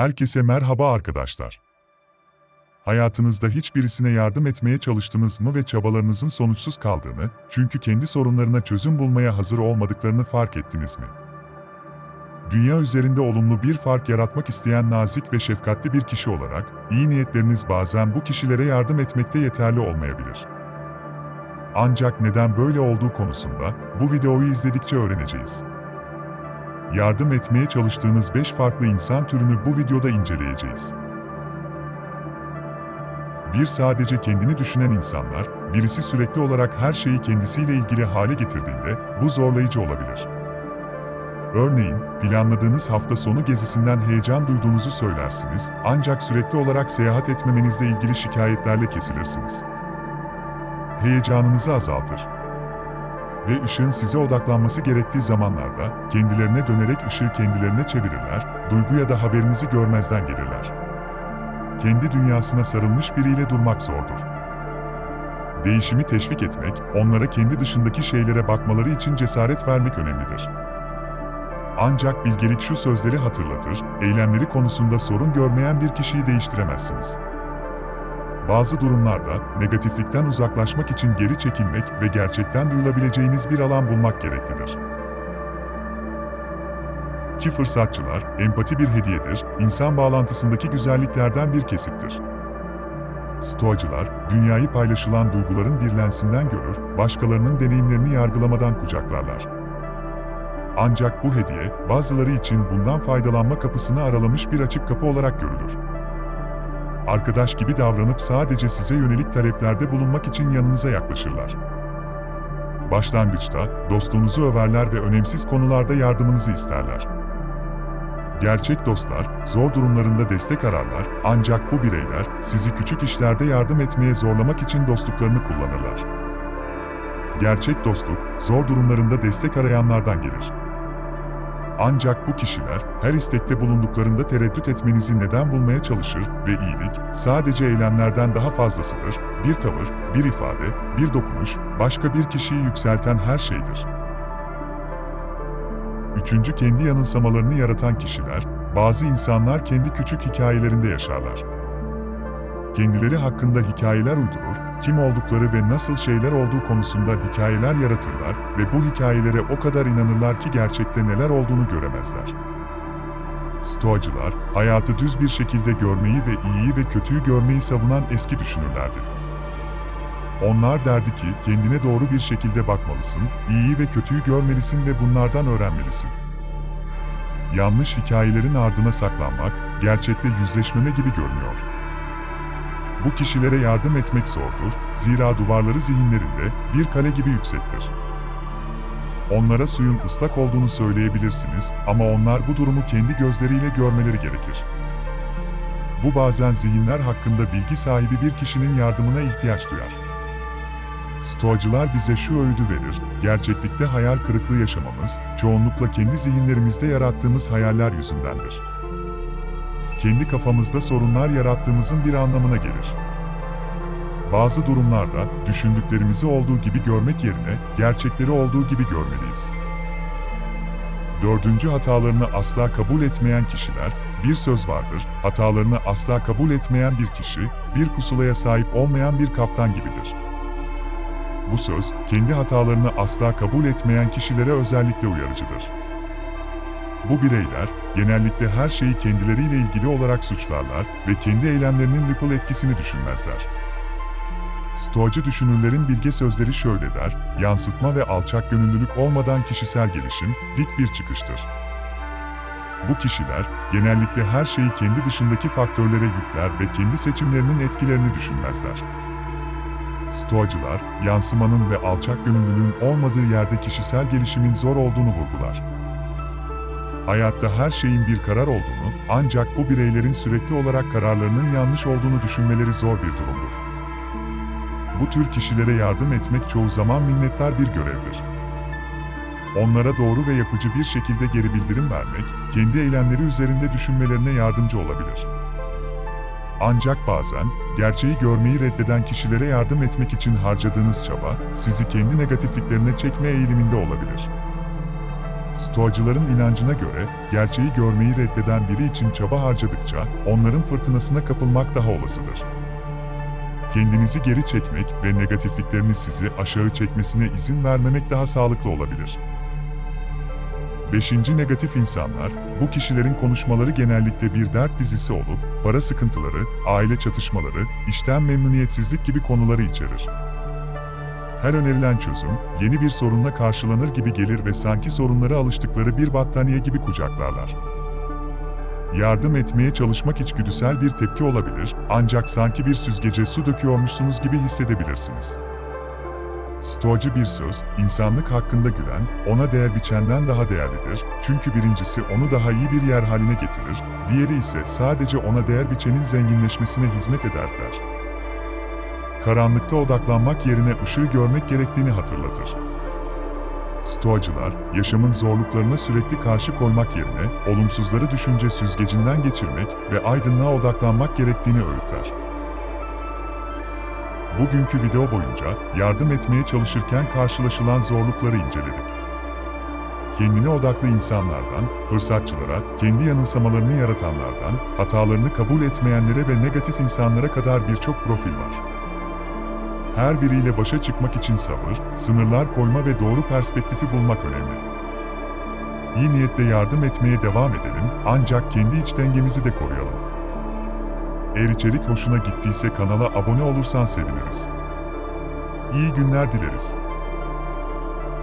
Herkese merhaba arkadaşlar. Hayatınızda hiçbirisine yardım etmeye çalıştınız mı ve çabalarınızın sonuçsuz kaldığını, çünkü kendi sorunlarına çözüm bulmaya hazır olmadıklarını fark ettiniz mi? Dünya üzerinde olumlu bir fark yaratmak isteyen nazik ve şefkatli bir kişi olarak, iyi niyetleriniz bazen bu kişilere yardım etmekte yeterli olmayabilir. Ancak neden böyle olduğu konusunda bu videoyu izledikçe öğreneceğiz. Yardım etmeye çalıştığınız 5 farklı insan türünü bu videoda inceleyeceğiz. Bir sadece kendini düşünen insanlar, birisi sürekli olarak her şeyi kendisiyle ilgili hale getirdiğinde bu zorlayıcı olabilir. Örneğin, planladığınız hafta sonu gezisinden heyecan duyduğunuzu söylersiniz, ancak sürekli olarak seyahat etmemenizle ilgili şikayetlerle kesilirsiniz. Heyecanınızı azaltır ve ışığın size odaklanması gerektiği zamanlarda kendilerine dönerek ışığı kendilerine çevirirler, duygu ya da haberinizi görmezden gelirler. Kendi dünyasına sarılmış biriyle durmak zordur. Değişimi teşvik etmek, onlara kendi dışındaki şeylere bakmaları için cesaret vermek önemlidir. Ancak bilgelik şu sözleri hatırlatır, eylemleri konusunda sorun görmeyen bir kişiyi değiştiremezsiniz. Bazı durumlarda negatiflikten uzaklaşmak için geri çekilmek ve gerçekten duyulabileceğiniz bir alan bulmak gereklidir. Ki fırsatçılar, empati bir hediyedir, insan bağlantısındaki güzelliklerden bir kesittir. Stoacılar, dünyayı paylaşılan duyguların bir lensinden görür, başkalarının deneyimlerini yargılamadan kucaklarlar. Ancak bu hediye, bazıları için bundan faydalanma kapısını aralamış bir açık kapı olarak görülür arkadaş gibi davranıp sadece size yönelik taleplerde bulunmak için yanınıza yaklaşırlar. Başlangıçta dostluğunuzu överler ve önemsiz konularda yardımınızı isterler. Gerçek dostlar zor durumlarında destek ararlar ancak bu bireyler sizi küçük işlerde yardım etmeye zorlamak için dostluklarını kullanırlar. Gerçek dostluk zor durumlarında destek arayanlardan gelir. Ancak bu kişiler, her istekte bulunduklarında tereddüt etmenizi neden bulmaya çalışır ve iyilik, sadece eylemlerden daha fazlasıdır, bir tavır, bir ifade, bir dokunuş, başka bir kişiyi yükselten her şeydir. Üçüncü kendi yanılsamalarını yaratan kişiler, bazı insanlar kendi küçük hikayelerinde yaşarlar. Kendileri hakkında hikayeler uydurur, kim oldukları ve nasıl şeyler olduğu konusunda hikayeler yaratırlar ve bu hikayelere o kadar inanırlar ki gerçekte neler olduğunu göremezler. Stoacılar, hayatı düz bir şekilde görmeyi ve iyiyi ve kötüyü görmeyi savunan eski düşünürlerdi. Onlar derdi ki kendine doğru bir şekilde bakmalısın, iyiyi ve kötüyü görmelisin ve bunlardan öğrenmelisin. Yanlış hikayelerin ardına saklanmak, gerçekte yüzleşmeme gibi görünüyor. Bu kişilere yardım etmek zordur, zira duvarları zihinlerinde bir kale gibi yüksektir. Onlara suyun ıslak olduğunu söyleyebilirsiniz ama onlar bu durumu kendi gözleriyle görmeleri gerekir. Bu bazen zihinler hakkında bilgi sahibi bir kişinin yardımına ihtiyaç duyar. Stoacılar bize şu öğüdü verir, gerçeklikte hayal kırıklığı yaşamamız, çoğunlukla kendi zihinlerimizde yarattığımız hayaller yüzündendir kendi kafamızda sorunlar yarattığımızın bir anlamına gelir. Bazı durumlarda düşündüklerimizi olduğu gibi görmek yerine gerçekleri olduğu gibi görmeliyiz. Dördüncü hatalarını asla kabul etmeyen kişiler, bir söz vardır, hatalarını asla kabul etmeyen bir kişi, bir pusulaya sahip olmayan bir kaptan gibidir. Bu söz, kendi hatalarını asla kabul etmeyen kişilere özellikle uyarıcıdır. Bu bireyler, genellikle her şeyi kendileriyle ilgili olarak suçlarlar ve kendi eylemlerinin ripple etkisini düşünmezler. Stoacı düşünürlerin bilge sözleri şöyle der, yansıtma ve alçak gönüllülük olmadan kişisel gelişim, dik bir çıkıştır. Bu kişiler, genellikle her şeyi kendi dışındaki faktörlere yükler ve kendi seçimlerinin etkilerini düşünmezler. Stoacılar, yansımanın ve alçak gönüllülüğün olmadığı yerde kişisel gelişimin zor olduğunu vurgular. Hayatta her şeyin bir karar olduğunu, ancak bu bireylerin sürekli olarak kararlarının yanlış olduğunu düşünmeleri zor bir durumdur. Bu tür kişilere yardım etmek çoğu zaman minnettar bir görevdir. Onlara doğru ve yapıcı bir şekilde geri bildirim vermek, kendi eylemleri üzerinde düşünmelerine yardımcı olabilir. Ancak bazen, gerçeği görmeyi reddeden kişilere yardım etmek için harcadığınız çaba, sizi kendi negatifliklerine çekme eğiliminde olabilir. Stoacıların inancına göre, gerçeği görmeyi reddeden biri için çaba harcadıkça, onların fırtınasına kapılmak daha olasıdır. Kendinizi geri çekmek ve negatifliklerini sizi aşağı çekmesine izin vermemek daha sağlıklı olabilir. Beşinci negatif insanlar, bu kişilerin konuşmaları genellikle bir dert dizisi olup, para sıkıntıları, aile çatışmaları, işten memnuniyetsizlik gibi konuları içerir. Her önerilen çözüm, yeni bir sorunla karşılanır gibi gelir ve sanki sorunlara alıştıkları bir battaniye gibi kucaklarlar. Yardım etmeye çalışmak içgüdüsel bir tepki olabilir, ancak sanki bir süzgece su döküyormuşsunuz gibi hissedebilirsiniz. Stoacı bir söz, insanlık hakkında gülen, ona değer biçenden daha değerlidir. Çünkü birincisi onu daha iyi bir yer haline getirir, diğeri ise sadece ona değer biçenin zenginleşmesine hizmet eder der. Karanlıkta odaklanmak yerine ışığı görmek gerektiğini hatırlatır. Stoacılar, yaşamın zorluklarına sürekli karşı koymak yerine, olumsuzları düşünce süzgecinden geçirmek ve aydınlığa odaklanmak gerektiğini öğütler. Bugünkü video boyunca yardım etmeye çalışırken karşılaşılan zorlukları inceledik. Kendine odaklı insanlardan, fırsatçılara, kendi yanılsamalarını yaratanlardan, hatalarını kabul etmeyenlere ve negatif insanlara kadar birçok profil var. Her biriyle başa çıkmak için sabır, sınırlar koyma ve doğru perspektifi bulmak önemli. İyi niyetle yardım etmeye devam edelim, ancak kendi iç dengemizi de koruyalım. Eğer içerik hoşuna gittiyse kanala abone olursan seviniriz. İyi günler dileriz.